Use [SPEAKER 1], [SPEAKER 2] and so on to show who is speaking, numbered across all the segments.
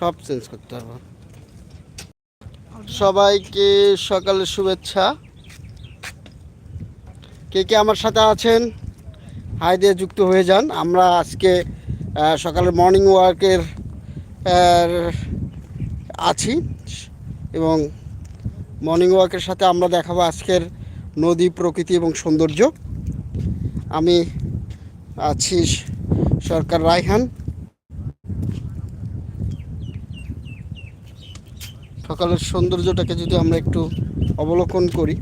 [SPEAKER 1] সব চেঞ্জ করতে পারব সবাইকে সকালের শুভেচ্ছা। কে কে আমার সাথে আছেন? হাই দিয়ে যুক্ত হয়ে যান। আমরা আজকে সকালের মর্নিং ওয়ার্কের আছি এবং মর্নিং ওয়াকের সাথে আমরা দেখাবো আজকের নদী, প্রকৃতি এবং সৌন্দর্য। আমি আছি সরকার রায়হান। সকালের সৌন্দর্যটাকে যদি আমরা একটু অবলোকন করি,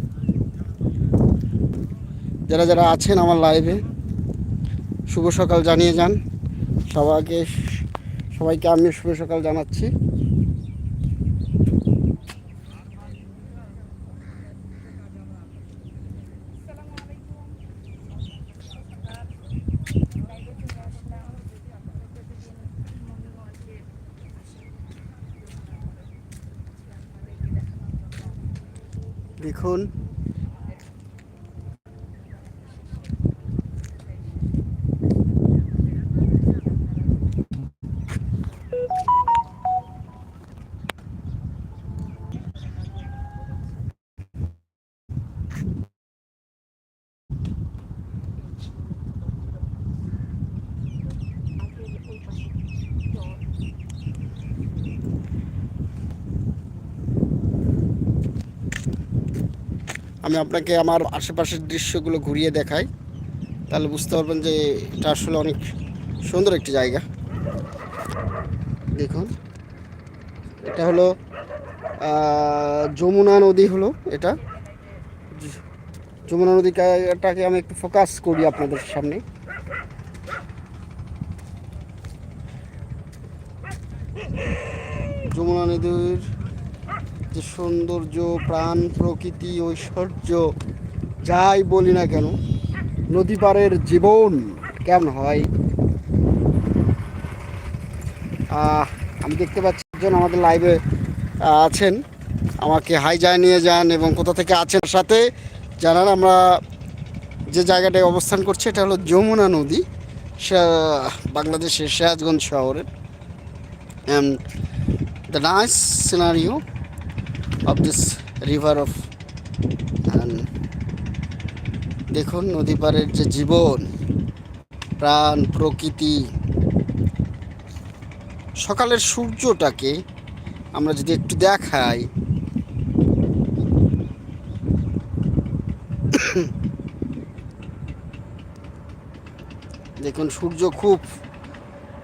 [SPEAKER 1] যারা যারা আছেন আমার লাইভে শুভ সকাল জানিয়ে যান। সবাইকে সবাইকে আমি শুভ সকাল জানাচ্ছি। দেখুন আমি আপনাকে আমার আশেপাশের দৃশ্যগুলো ঘুরিয়ে দেখাই, তাহলে বুঝতে পারবেন যে এটা আসলে অনেক সুন্দর একটি জায়গা। দেখুন, এটা হলো যমুনা নদী হলো এটা। যমুনা নদীটাকে আমি একটু ফোকাস করি আপনাদের সামনে। যমুনা নদীর যে সৌন্দর্য, প্রাণ, প্রকৃতি, ঐশ্বর্য, যাই বলি না কেন নদী পাড়ের জীবন কেমন হয়? আমি দেখতে পাচ্ছি একজন আমাদের লাইভে আছেন। আমাকে হাই যায় নিয়ে যান এবং কোথা থেকে আছেন সাথে জানান আমরা যে জায়গাটায় অবস্থান করছি, এটা হলো যমুনা নদী বাংলাদেশের সিরাজগঞ্জ শহরের। And the nice scenario of this river of, and দেখুন নদী পাড়ের যে জীবন, প্রাণ, প্রকৃতি। সকালের সূর্যটাকে আমরা যদি একটু দেখাই। দেখুন সূর্য খুব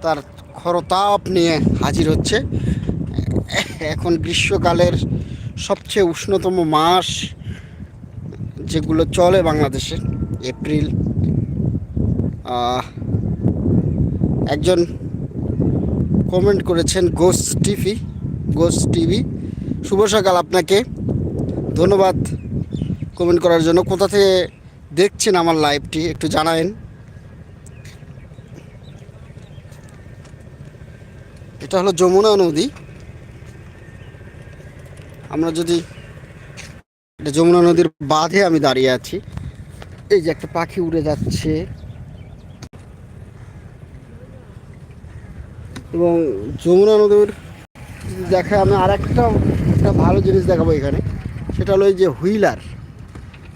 [SPEAKER 1] তার খরতাপ নিয়ে হাজির হচ্ছে। এখন গ্রীষ্মকালের সবচেয়ে উষ্ণতম মাস যেগুলো চলে বাংলাদেশে, এপ্রিল। একজন কমেন্ট করেছেন গোস টিভি গোস টিভি শুভ সকাল আপনাকে। ধন্যবাদ কমেন্ট করার জন্য। কোথা থেকে দেখছেন আমার লাইভটি একটু জানায়েন। এটা হলো যমুনা নদী। আমরা যদি যমুনা নদীর বাঁধে আমি দাঁড়িয়ে আছি। এই যে একটা পাখি উড়ে যাচ্ছে। এবং যমুনা নদীর দেখা আমি আর একটা একটা ভালো জিনিস দেখাবো এখানে। সেটা হলো এই যে হুইলার।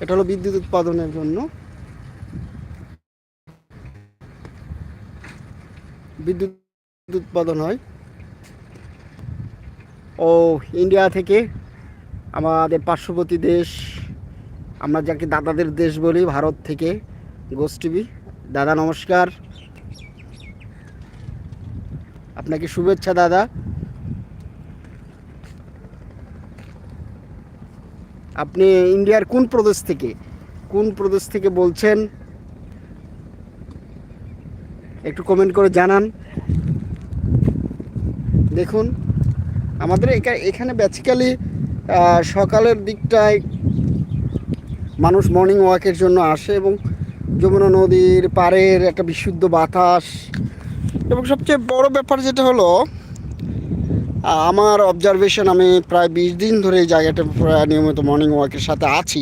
[SPEAKER 1] এটা হলো বিদ্যুৎ উৎপাদনের জন্য। বিদ্যুৎ উৎপাদন হয়। ও ইন্ডিয়া থেকে আমাদের পার্শ্ববর্তী দেশ, আমরা যাকে দাদাদের দেশ বলি, ভারত থেকে টিভি দাদা, নমস্কার। আপনাকে শুভেচ্ছা, দাদা। আপনি ইন্ডিয়ার কোন প্রদেশ থেকে, কোন প্রদেশ থেকে বলছেন? একটু কমেন্ট করে জানান। দেখুন। আমাদের এখানে বেসিক্যালি সকালের দিকটায় মানুষ মর্নিং ওয়াকের জন্য আসে এবং যমুনা নদীর পাড়ের একটা বিশুদ্ধ বাতাস। এবং সবচেয়ে বড় ব্যাপার যেটা হলো আমার অবজারভেশন আমি প্রায় বিশ দিন ধরে এই জায়গাটা নিয়মিত মর্নিং ওয়াকের সাথে আছি।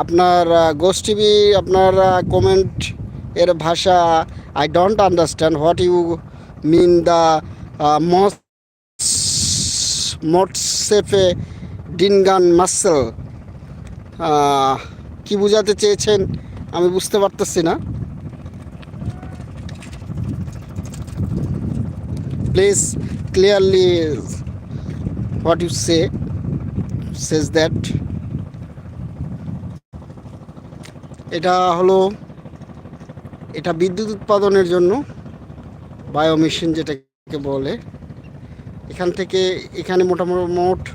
[SPEAKER 1] আপনার টিভি আপনার কমেন্ট এর ভাষা I don't understand what you mean the মোটসেফে ডিনগান মাসেল কি বোঝাতে চেয়েছেন আমি বুঝতে পারতেছি না। Please clearly what you say says that এটা হলো, এটা বিদ্যুৎ উৎপাদনের জন্য, বায়ো মেশিন যেটাকে বলে। এখান থেকে, এখানে মোটামুটি মোট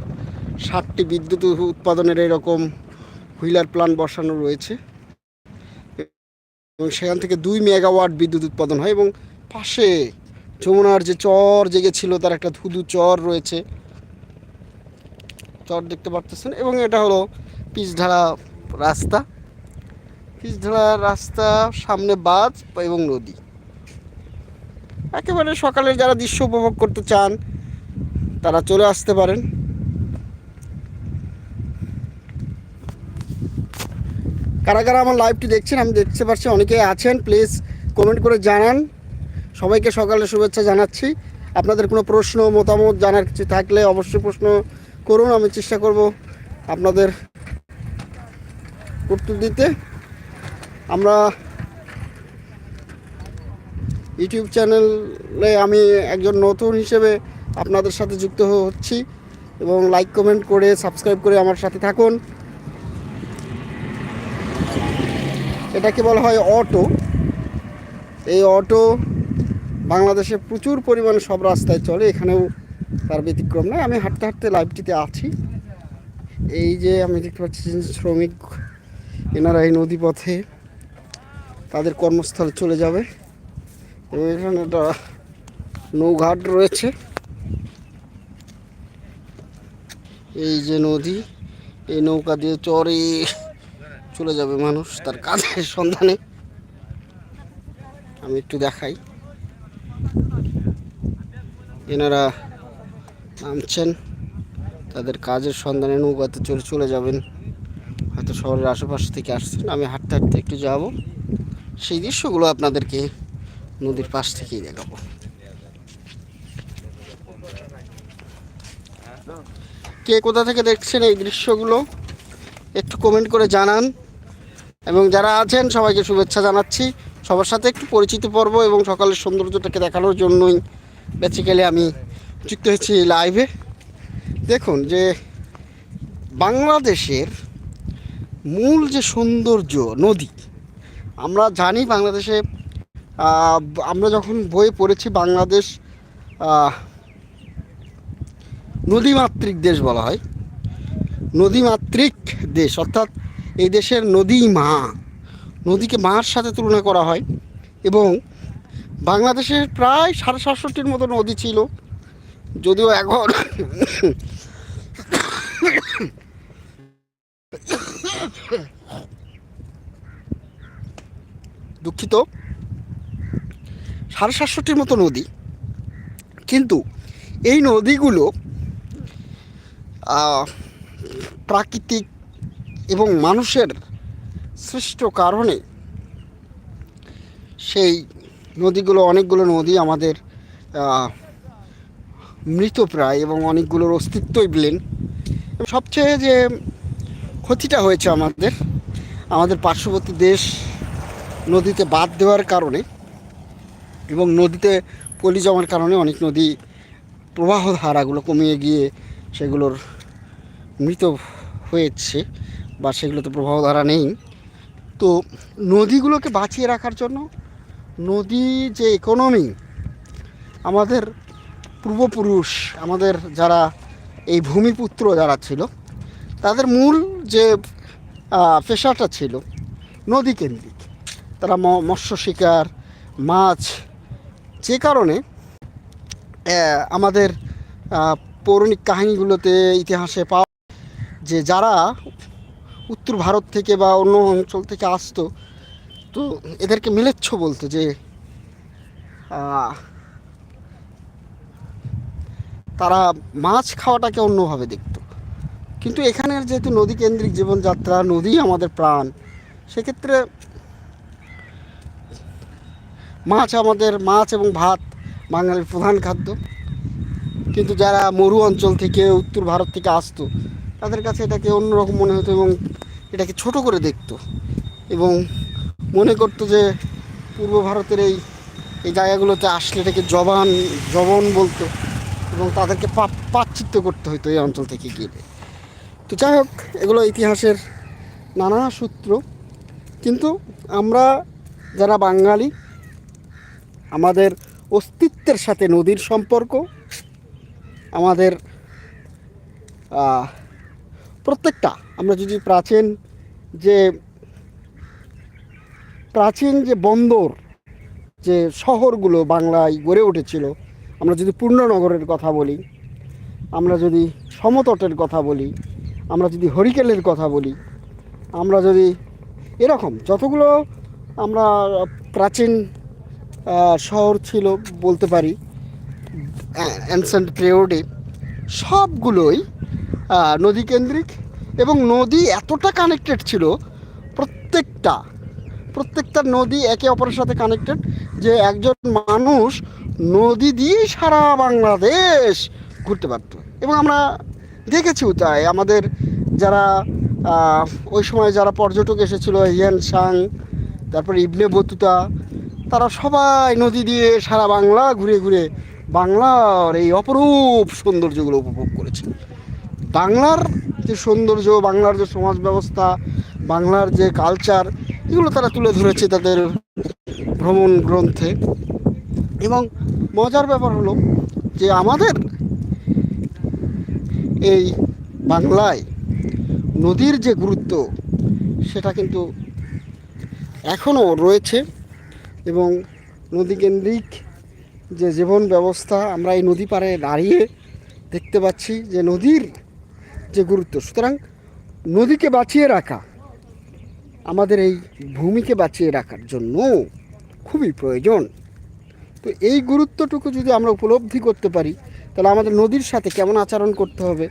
[SPEAKER 1] ষাটটি বিদ্যুৎ উৎপাদনের এরকম হুইলার প্ল্যান্ট বসানো রয়েছে। এবং সেখান থেকে দুই মেগাওয়াট বিদ্যুৎ উৎপাদন হয় এবং পাশে যমুনার যে চর জেগেছিল তার একটা ধুধু চর রয়েছে। চর দেখতে পারতেছেন। এবং এটা হলো পিচঢালা রাস্তা। পিচঢালা রাস্তা, সামনে বাঁধ এবং নদী। একেবারে সকালে যারা দৃশ্য উপভোগ করতে চান, তারা চলে আসতে পারেন। কারা কারা আমার লাইভটি দেখছেন, আমি দেখতে পাচ্ছি অনেকেই আছেন। প্লিজ কমেন্ট করে জানান। সবাইকে সকালে শুভেচ্ছা জানাচ্ছি। আপনাদের কোনো প্রশ্ন, মতামত জানার কিছু থাকলে অবশ্যই প্রশ্ন করুন, আমি চেষ্টা করব আপনাদের উত্তর দিতে। আমরা ইউটিউব চ্যানেলে আমি একজন নতুন হিসেবে আপনাদের সাথে যুক্ত হচ্ছি এবং লাইক কমেন্ট করে সাবস্ক্রাইব করে আমার সাথে থাকুন। এটাকে বলা হয় অটো এই অটো বাংলাদেশে প্রচুর পরিমাণে সব রাস্তায় চলে, এখানেও তার ব্যতিক্রম নয় আমি হাঁটতে হাঁটতে লাইভটিতে আছি। এই যে আমি দেখতে পাচ্ছি শ্রমিক, এনারা এই নদীপথে তাদের কর্মস্থলে চলে যাবে। এবং এখানে একটা নৌঘাট রয়েছে। এই যে নদী, এই নৌকা দিয়ে চরে চলে যাবে মানুষ তার কাজের সন্ধানে। আমি একটু দেখাই। এনারা নামছেন, তাদের কাজের সন্ধানে নৌকাতে চলে চলে যাবেন। হয়তো শহরের আশেপাশ থেকে আসছেন, আমি হাঁটতে হাঁটতে একটু যাব। সেই দৃশ্যগুলো আপনাদেরকে নদীর পাশ থেকেই দেখাবো। কে কোথা থেকে দেখছেন এই দৃশ্যগুলো, একটু কমেন্ট করে জানান। এবং যারা আছেন, সবাইকে শুভেচ্ছা জানাচ্ছি। সবার সাথে একটু পরিচিত পর্ব এবং সকালের সৌন্দর্যটাকে দেখানোর জন্যই বেসিক্যালি আমি যুক্ত হয়েছি লাইভে দেখুন যে বাংলাদেশের মূল যে সৌন্দর্য নদী আমরা জানি বাংলাদেশে আমরা যখন বই পড়েছি বাংলাদেশ নদীমাতৃক দেশ বলা হয়। নদীমাতৃক দেশ, অর্থাৎ এই দেশের নদী মা। নদীকে মার সাথে তুলনা করা হয় এবং বাংলাদেশের প্রায় সাড়ে সাতষট্টির মতো নদী ছিল, যদিও এখন দুঃখিত। সাড়ে সাতষট্টির মতো নদী। কিন্তু এই নদীগুলো প্রাকৃতিক এবং মানুষের সৃষ্ট কারণে সেই নদীগুলো অনেকগুলো নদী আমাদের আহ, মৃতপ্রায় এবং অনেকগুলোর অস্তিত্বই বিলীন। সবচেয়ে যে ক্ষতিটা হয়েছে আমাদের আমাদের পার্শ্ববর্তী দেশ নদীতে বাদ দেওয়ার কারণে এবং নদীতে পলি জমার কারণে অনেক নদী প্রবাহ ধারাগুলো কমিয়ে গিয়ে সেগুলোর মৃত হয়েছে বা সেগুলোতে প্রবাহ ধারা নেই। তো নদীগুলোকে বাঁচিয়ে রাখার জন্য নদী যে ইকোনমি আমাদের পূর্বপুরুষ, আমাদের যারা এই ভূমিপুত্র যারা ছিল, তাদের মূল যে পেশাটা ছিল নদী কেন্দ্রিক। তারা মৎস্য শিকার, মাছ, যে কারণে আমাদের পৌরাণিক কাহিনীগুলোতে ইতিহাসে পাওয়া যে যারা উত্তর ভারত থেকে বা অন্য অঞ্চল থেকে আসতো, তো এদেরকে মিলেচ্ছ বলতো যে তারা মাছ খাওয়াটাকে অন্যভাবে দেখত। কিন্তু এখানের যেহেতু নদী কেন্দ্রিক জীবনযাত্রা, নদী আমাদের প্রাণ, সেক্ষেত্রে মাছ আমাদের মাছ এবং ভাত বাঙালির প্রধান খাদ্য। কিন্তু যারা মরু অঞ্চল থেকে উত্তর ভারত থেকে আসতো, তাদের কাছে এটাকে অন্যরকম মনে হতো এবং এটাকে ছোট করে দেখতো এবং মনে করতো যে পূর্ব ভারতের এই এই জায়গাগুলোতে আসলে এটাকে জবান, জবন বলতো এবং তাদেরকে পাচ্ছিত্য করতে হতো এই অঞ্চল থেকে গেলে তো যাই হোক, এগুলো ইতিহাসের নানা সূত্র। কিন্তু আমরা যারা বাঙালি আমাদের অস্তিত্বের সাথে নদীর সম্পর্ক, আমাদের প্রত্যেকটা, আমরা যদি প্রাচীন যে প্রাচীন যে বন্দর, যে শহরগুলো বাংলায় গড়ে উঠেছিল, আমরা যদি পূর্ণনগরের কথা বলি, আমরা যদি সমতটের কথা বলি, আমরা যদি হরিকেলের কথা বলি, আমরা যদি এরকম যতগুলো আমরা প্রাচীন শহর ছিল বলতে পারি অ্যানসেন্ট পিরিয়ডে সবগুলোই নদীকেন্দ্রিক এবং নদী এতটা কানেক্টেড ছিল, প্রত্যেকটা প্রত্যেকটা নদী একে অপরের সাথে কানেক্টেড যে একজন মানুষ নদী দিয়ে সারা বাংলাদেশ ঘুরতে পারত। এবং আমরা দেখেছিও তাই, আমাদের যারা ওই সময় যারা পর্যটক এসেছিল হিয়ান সাং তারপর ইবনে বতুতা তারা সবাই নদী দিয়ে সারা বাংলা ঘুরে ঘুরে বাংলার এই অপরূপ সৌন্দর্যগুলো উপভোগ করেছে। বাংলার যে সৌন্দর্য, বাংলার যে সমাজ ব্যবস্থা, বাংলার যে কালচার এগুলো তারা তুলে ধরেছে তাদের ভ্রমণ গ্রন্থে। এবং মজার ব্যাপার হলো যে আমাদের এই বাংলায় নদীর যে গুরুত্ব, সেটা কিন্তু এখনও রয়েছে। এবং নদীকেন্দ্রিক যে জীবন ব্যবস্থা, আমরা এই নদী পাড়ে দাঁড়িয়ে দেখতে পাচ্ছি যে নদীর যে গুরুত্ব। সুতরাং নদীকে বাঁচিয়ে রাখা, আমাদের এই ভূমিকে বাঁচিয়ে রাখার জন্য খুবই প্রয়োজন। তো এই গুরুত্বটুকু যদি আমরা উপলব্ধি করতে পারি, তাহলে আমাদের নদীর সাথে কেমন আচরণ করতে হবে,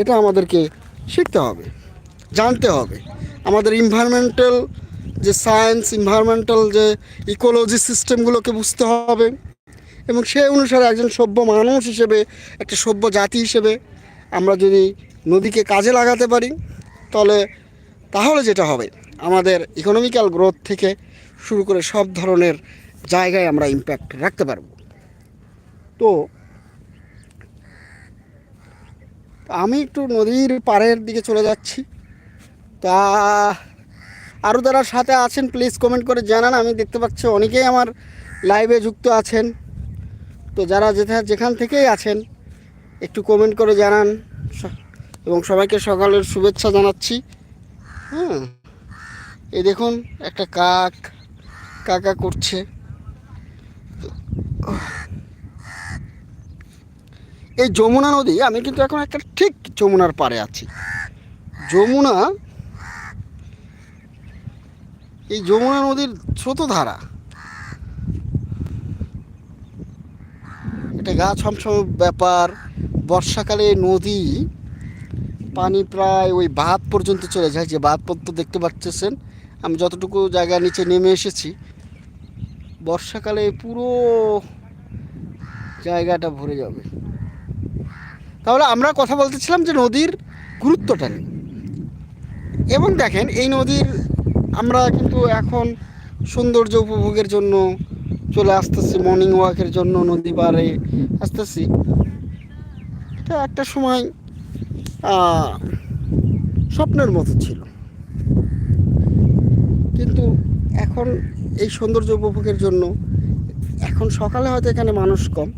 [SPEAKER 1] এটা আমাদেরকে শিখতে হবে, জানতে হবে। আমাদের ইনভায়রনমেন্টাল যে সায়েন্স ইনভায়রনমেন্টাল যে ইকোলজি সিস্টেমগুলোকে বুঝতে হবে এবং সেই অনুসারে একজন সভ্য মানুষ হিসেবে, একটা সভ্য জাতি হিসেবে আমরা যদি নদীকে কাজে লাগাতে পারি, তাহলে তাহলে যেটা হবে? আমাদের ইকোনমিক্যাল গ্রোথ থেকে শুরু করে সব ধরনের জায়গায় আমরা ইম্প্যাক্ট রাখতে পারব। তো, আমি একটু নদীর পাড়ের দিকে চলে যাচ্ছি। তা আরও যারা সাথে আছেন প্লিজ কমেন্ট করে জানান। আমি দেখতে পাচ্ছি অনেকেই আমার লাইভে যুক্ত আছেন। তো যারা যেথা যেখান থেকেই আছেন, একটু কমেন্ট করে জানান। এবং সবাইকে সকালের শুভেচ্ছা জানাচ্ছি। হ্যাঁ এই দেখুন, একটা কাক, কাকা করছে। এই যমুনা নদী, আমি কিন্তু এখন একটা ঠিক যমুনার পাড়ে আছি। যমুনা এই যমুনা নদীর স্রোতধারা। এটা গা ছমছম ব্যাপার। বর্ষাকালে নদী, পানি প্রায় ওই বাঁধ পর্যন্ত চলে যায়। যে বাঁধ পর্যন্ত দেখতে পাচ্ছেন, আমি যতটুকু জায়গা নিচে নেমে এসেছি, বর্ষাকালে পুরো জায়গাটা ভরে যাবে। তাহলে আমরা কথা বলতেছিলাম যে নদীর গুরুত্বটা নেই এবং দেখেন, এই নদীর আমরা কিন্তু এখন সৌন্দর্য উপভোগের জন্য চলে আসতেছি মর্নিং ওয়াকের জন্য, নদী পাড়ে আসতেছি। এটা একটা সময় স্বপ্নের মতো ছিল। কিন্তু এখন এই সৌন্দর্য উপভোগের জন্য এখন সকালে হয়তো এখানে মানুষ কম,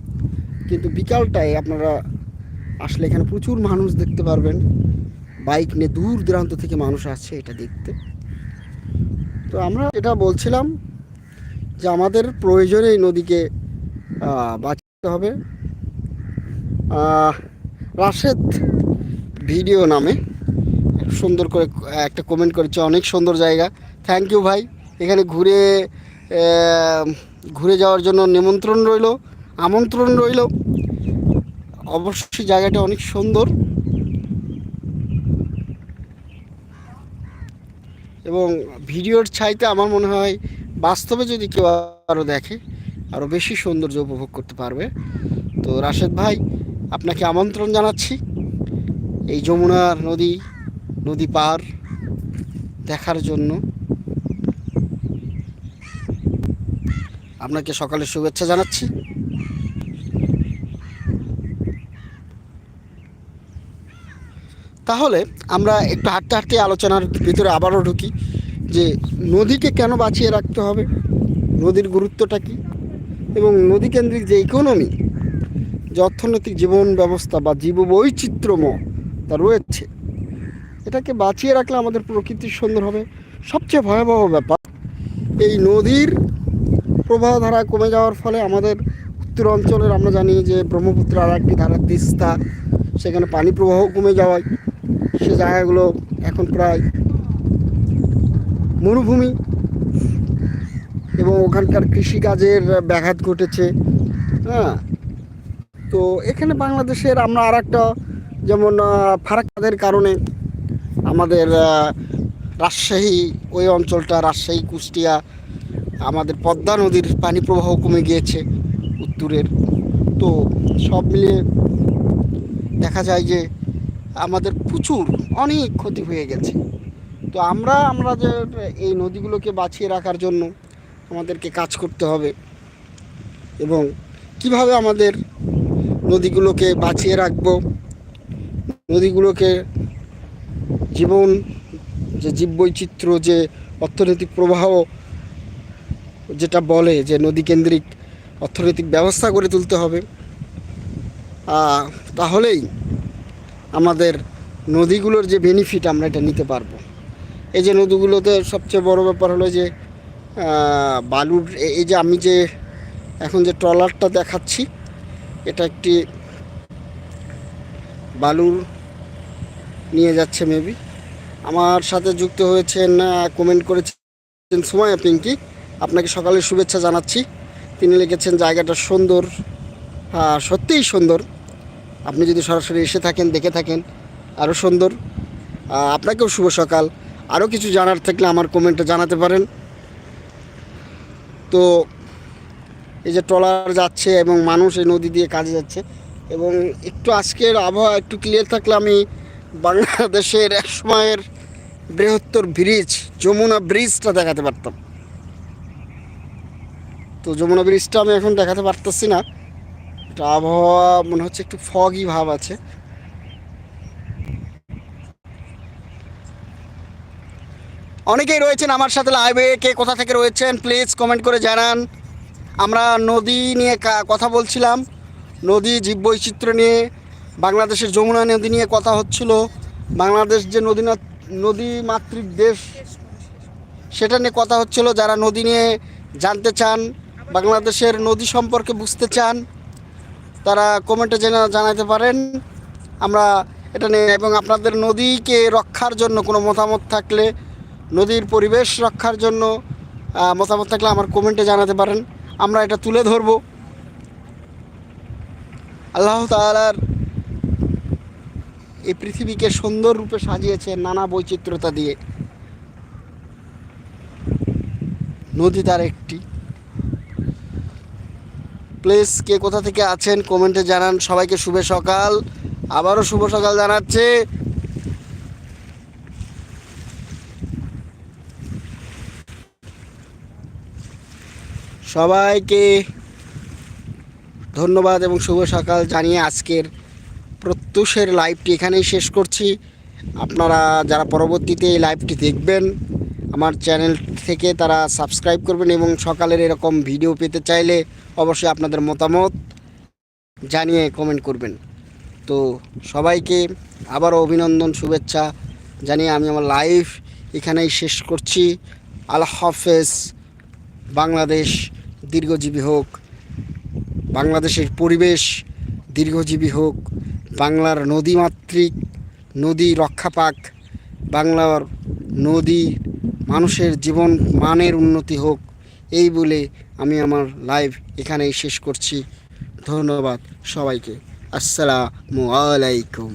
[SPEAKER 1] কিন্তু বিকালটায় আপনারা আসলে এখানে প্রচুর মানুষ দেখতে পারবেন। বাইক নিয়ে দূর দূরান্ত থেকে মানুষ আসছে এটা দেখতে। তো আমরা এটা বলছিলাম যে আমাদের প্রয়োজনে এই নদীকে বাঁচাতে হবে। রাশেদ ভিডিও নামে সুন্দর করে একটা কমেন্ট করেছে, অনেক সুন্দর জায়গা। থ্যাংক ইউ ভাই। এখানে ঘুরে ঘুরে যাওয়ার জন্য নিমন্ত্রণ রইল, আমন্ত্রণ রইল। অবশ্যই জায়গাটা অনেক সুন্দর। এবং ভিডিওর ছাইতে আমার মনে হয় বাস্তবে যদি কেউ আরও দেখে আরও বেশি সৌন্দর্য উপভোগ করতে পারবে। তো রাশেদ ভাই, আপনাকে আমন্ত্রণ জানাচ্ছি। এই যমুনা নদী নদী পার দেখার জন্য। আপনাকে সকালে শুভেচ্ছা জানাচ্ছি। তাহলে আমরা একটু হাঁটতে হাঁটতে আলোচনার ভিতরে আবারও ঢুকি যে নদীকে কেন বাঁচিয়ে রাখতে হবে? নদীর গুরুত্বটা কী? এবং নদীকেন্দ্রিক যে ইকোনমি যে অর্থনৈতিক জীবন ব্যবস্থা বা জীববৈচিত্র্যময় তা রয়েছে, এটাকে বাঁচিয়ে রাখলে আমাদের প্রকৃতির সুন্দর হবে। সবচেয়ে ভয়াবহ ব্যাপার, এই নদীর প্রবাহ ধারা কমে যাওয়ার ফলে আমাদের উত্তর অঞ্চলের আমরা জানি যে ব্রহ্মপুত্র আর একটি ধারা তিস্তা, সেখানে পানি প্রবাহ কমে যাওয়ায় সে জায়গাগুলো এখন প্রায় মরুভূমি এবং ওখানকার কৃষিকাজের ব্যাঘাত ঘটেছে হ্যাঁ? তো এখানে বাংলাদেশের আমরা আর একটা যেমন ফারাক্কাদের কারণে আমাদের রাজশাহী, ওই অঞ্চলটা, রাজশাহী, কুষ্টিয়া, আমাদের পদ্মা নদীর পানি প্রবাহ কমে গিয়েছে উত্তরের। তো সব মিলিয়ে দেখা যায় যে আমাদের প্রচুর, অনেক ক্ষতি হয়ে গেছে। তো আমরা আমরা যে এই নদীগুলোকে বাঁচিয়ে রাখার জন্য আমাদেরকে কাজ করতে হবে এবং কীভাবে আমাদের নদীগুলোকে বাঁচিয়ে রাখব, নদীগুলোকে জীবন, যে জীববৈচিত্র্য, যে অর্থনৈতিক প্রবাহ যেটা বলে যে নদী কেন্দ্রিক অর্থনৈতিক ব্যবস্থা গড়ে তুলতে হবে তাহলেই আমাদের নদীগুলোর যে বেনিফিট আমরা এটা নিতে পারব। এই যে নদীগুলোতে সবচেয়ে বড় ব্যাপার হলো যে বালুর এই যে আমি যে এখন যে ট্রলারটা দেখাচ্ছি, এটা একটি বালুর নিয়ে যাচ্ছে মেবি আমার সাথে যুক্ত হয়েছেন কমেন্ট করেছেন সুমায়া পিঙ্কি। আপনাকে সকালে শুভেচ্ছা জানাচ্ছি। তিনি লিখেছেন, জায়গাটা সুন্দর সত্যিই সুন্দর। আপনি যদি সরাসরি এসে থাকেন, দেখে থাকেন আরও সুন্দর। আপনাকেও শুভ সকাল। আরও কিছু জানার থাকলে আমার কমেন্টে জানাতে পারেন। তো, এই যে ট্রলার যাচ্ছে এবং মানুষ এই নদী দিয়ে কাজে যাচ্ছে এবং একটু আজকের আবহাওয়া একটু ক্লিয়ার থাকলে আমি বাংলাদেশের এক সময়ের বৃহত্তর ব্রিজ যমুনা ব্রিজটা দেখাতে পারতাম। তো, যমুনা ব্রিজটা আমি এখন দেখাতে পারতেছি না। এটা আবহাওয়া মনে হচ্ছে একটু ফগই ভাব আছে। অনেকেই রয়েছেন আমার সাথে লাইভে কে কোথা থেকে রয়েছেন প্লিজ কমেন্ট করে জানান। আমরা নদী নিয়ে কথা বলছিলাম। নদী জীববৈচিত্র্য নিয়ে, বাংলাদেশের যমুনা নদী নিয়ে কথা হচ্ছিল। বাংলাদেশ যে নদী নদী মাতৃক দেশ, সেটা নিয়ে কথা হচ্ছিল। যারা নদী নিয়ে জানতে চান, বাংলাদেশের নদী সম্পর্কে বুঝতে চান তারা কমেন্টে জেনে জানাতে পারেন। আমরা এটা নিয়ে এবং আপনাদের নদীকে রক্ষার জন্য কোনো মতামত থাকলে, নদীর পরিবেশ রক্ষার জন্য মতামত থাকলে আমার কমেন্টে জানাতে পারেন। আমরা এটা তুলে ধরব। আল্লাহ তাআলার এই পৃথিবীকে সুন্দর রূপে সাজিয়েছে নানা বৈচিত্র্যতা দিয়ে। নদী তার একটি। প্লিজ কে কোথা থেকে আছেন কমেন্টে জানান। সবাইকে শুভ সকাল। আবারও শুভ সকাল জানাচ্ছে। সবাইকে ধন্যবাদ এবং শুভ সকাল জানিয়ে আজকের প্রত্যুষের লাইভটি এখানেই শেষ করছি। আপনারা যারা পরবর্তীতে এই লাইভটি দেখবেন, আমার চ্যানেল থেকে তারা সাবস্ক্রাইব করবেন এবং সকালের এরকম ভিডিও পেতে চাইলে অবশ্যই আপনাদের মতামত জানিয়ে কমেন্ট করবেন। তো সবাইকে আবারও অভিনন্দন, শুভেচ্ছা জানিয়ে আমি আমার লাইভ এখানেই শেষ করছি। আল্লাহ হাফেজ। বাংলাদেশ দীর্ঘজীবী হোক, বাংলাদেশের পরিবেশ দীর্ঘজীবী হোক, বাংলার নদীমাতৃক নদী রক্ষা পাক বাংলার নদী মানুষের জীবন মানের উন্নতি হোক, এই বলে আমি আমার লাইভ এখানেই শেষ করছি। ধন্যবাদ সবাইকে। আসসালামু আলাইকুম।